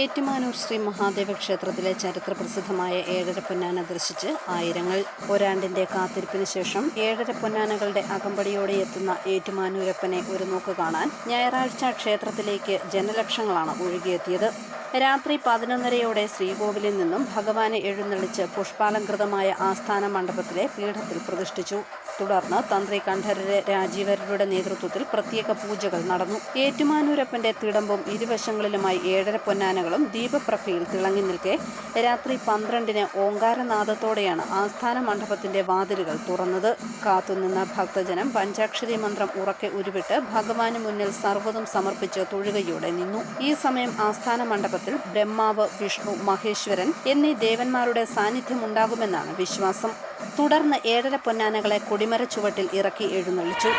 ഏറ്റുമാനൂർ ശ്രീ മഹാദേവ ക്ഷേത്രത്തിലെ ചരിത്ര പ്രസിദ്ധമായ ഏഴര പൊന്നാന ദർശിച്ച് ആയിരങ്ങൾ ഒരാണ്ടിന്റെ കാത്തിരിപ്പിന് ശേഷം ഏഴര പൊന്നാനകളുടെ അകമ്പടിയോടെ എത്തുന്ന ഏറ്റുമാനൂരപ്പനെ ഒരു നോക്ക് കാണാൻ ഞായറാഴ്ച ക്ഷേത്രത്തിലേക്ക് ജനലക്ഷങ്ങളാണ് ഒഴുകിയെത്തിയത്. രാത്രി പതിനൊന്നരയോടെ ശ്രീകോവിലിൽ നിന്നും ഭഗവാനെ എഴുന്നള്ളിച്ച് പുഷ്പാലങ്കൃതമായ ആസ്ഥാന മണ്ഡപത്തിലെ പീഠത്തിൽ പ്രതിഷ്ഠിച്ചു. തുടർന്ന് തന്ത്രി കണ്ഠരര് രാജീവരുടെ നേതൃത്വത്തിൽ പ്രത്യേക പൂജകൾ നടന്നു. ഏറ്റുമാനൂരപ്പന്റെ തിടമ്പും ഇരുവശങ്ങളിലുമായി ഏഴര പൊന്നാനകളും ദീപപ്രഭയിൽ തിളങ്ങി നിൽക്കെ. രാത്രി പന്ത്രണ്ടിന് ഓങ്കാരനാദത്തോടെയാണ് ആസ്ഥാന മണ്ഡപത്തിന്റെ വാതിലുകൾ തുറന്നത്. കാത്തുനിന്ന ഭക്തജനം പഞ്ചാക്ഷരി മന്ത്രം ഉറക്കെ ഉരുവിട്ട് ഭഗവാന് മുന്നിൽ സർവതും സമർപ്പിച്ച് തൊഴുകയോടെ നിന്നു. ഈ സമയം ആസ്ഥാന മണ്ഡപത്തിൽ ബ്രഹ്മാവ് വിഷ്ണു മഹേശ്വരൻ എന്നീ ദേവന്മാരുടെ സാന്നിധ്യമുണ്ടാകുമെന്നാണ് വിശ്വാസം. തുടർന്ന് ഏഴര പൊന്നാനകളെ കൊടിമര ചുവട്ടിൽ ഇറക്കി എഴുന്നള്ളിച്ചു.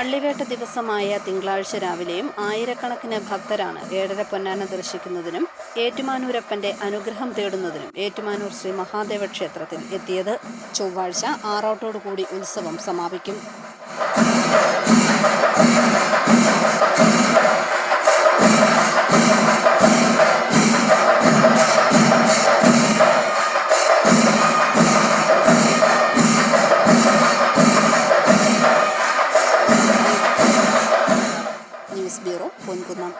പള്ളിവേട്ട ദിവസമായ തിങ്കളാഴ്ച രാവിലെയും ആയിരക്കണക്കിന് ഭക്തരാണ് ഏഴര പൊന്നാന ദർശിക്കുന്നതിനും ഏറ്റുമാനൂരപ്പന്റെ അനുഗ്രഹം തേടുന്നതിനും ഏറ്റുമാനൂർ ശ്രീ മഹാദേവ ക്ഷേത്രത്തിൽ എത്തിയത് ചൊവ്വാഴ്ച ആറോട്ടോടുകൂടി ഉത്സവം സമാപിക്കും. Police bureau Ponkunnam